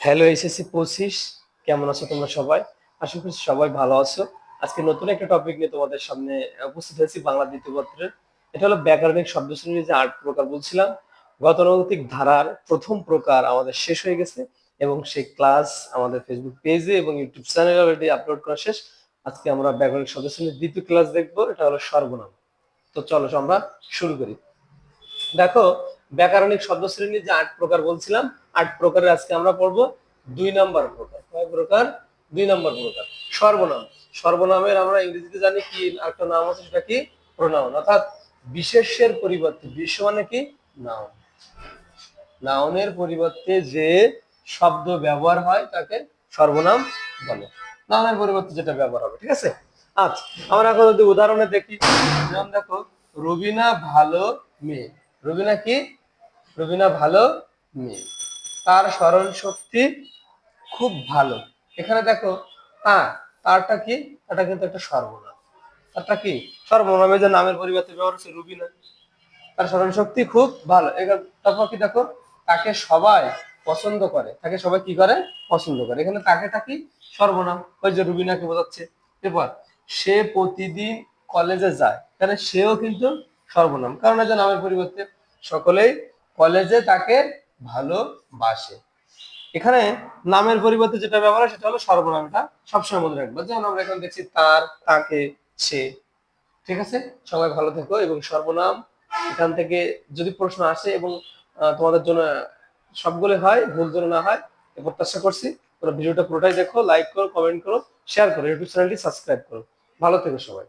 Hello SSC পঁচিশ কেমন আছো তোমরা সবাই? আশা করছি সবাই ভালো আছো। আজকে নতুন একটা টপিক নিয়ে তোমাদের সামনে উপস্থিত হয়েছি বাংলা দ্বিতীয় পত্রের এটা হলো ব্যাকরণিক শব্দ শ্রেণির যে আট প্রকার বলছিলাম, গতানুগতিক ধারার প্রথম প্রকার আমাদের শেষ হয়ে গেছে এবং সেই ক্লাস আমাদের ফেসবুক পেজে এবং ইউটিউব চ্যানেলে অলরেডি আপলোড করা শেষ। আজকে আমরা ব্যাকরণিক শব্দ শ্রেণির দ্বিতীয় ক্লাস দেখব, এটা হলো সর্বনাম। তো চলো আমরা শুরু করি। দেখো, ব্যাকরণিক শব্দ শ্রেণির যে আট প্রকার বলছিলাম আট প্রকারের আজকে আমরা পড়ব। দুই নাম্বার প্রকার। কয় প্রকার? দুই নাম্বার প্রকার। সর্বনাম। সর্বনামের আমরা ইংরেজিতে জানি কি একটা নাম আছে সেটা কি? প্রোনাউন অর্থাৎ বিশেষের পরিবর্তে। বিশ্ব মানে কি? নাউন নাউনের পরিবর্তে যে শব্দ ব্যবহার হয়, তাকে সর্বনাম বলে। নাউনের পরিবর্তে যেটা ব্যবহার হবে, ঠিক আছে? আচ্ছা আমরা এখন যদি উদাহরণে দেখি। যেমন দেখো, রবিনা ভালো মেয়ে। রবিনা কি? রবিনা ভালো মেয়ে। তার স্মরণ শক্তি খুব ভালো। এখানে দেখো তার তারটা কি? এটা কিন্তু একটা সর্বনাম। তারটা কি? সর্বনামে যে নামের পরিবর্তে ব্যবহার হচ্ছে রুবিনা তার স্মরণ শক্তি খুব ভালো। তারপর কি দেখো? তাকে সবাই পছন্দ করে। তাকে সবাই কি করে? পছন্দ করে। এখানে তাকে কি? সর্বনাম। ওই যে রুবিনাকে বোঝাচ্ছে। এরপর, সে প্রতিদিন কলেজে যায়। এখানে সেও কিন্তু সর্বনাম। কারণ যে নামের পরিবর্তে সকলেই কলেজে তাকে ভালোবাসে এখানে নামের পরিবর্তে যেটা ব্যবহার হয় সেটা হলো সর্বনাম এটা সবসময় মনে রাখব। যেমন আমরা এখন দেখছি তার, তাকে, সে। ঠিক আছে? সবাই ভালো থেকো এবং সর্বনাম এখান থেকে যদি প্রশ্ন আসে এবং তোমাদের জন্য সবগুলো হয়, ভুল যেন না হয় প্রত্যাশা করছি। তোমরা ভিডিওটা পুরোটাই দেখো লাইক করো কমেন্ট করো শেয়ার করো ইউটিউব চ্যানেলটি সাবস্ক্রাইব করো। ভালো থেকো সবাই।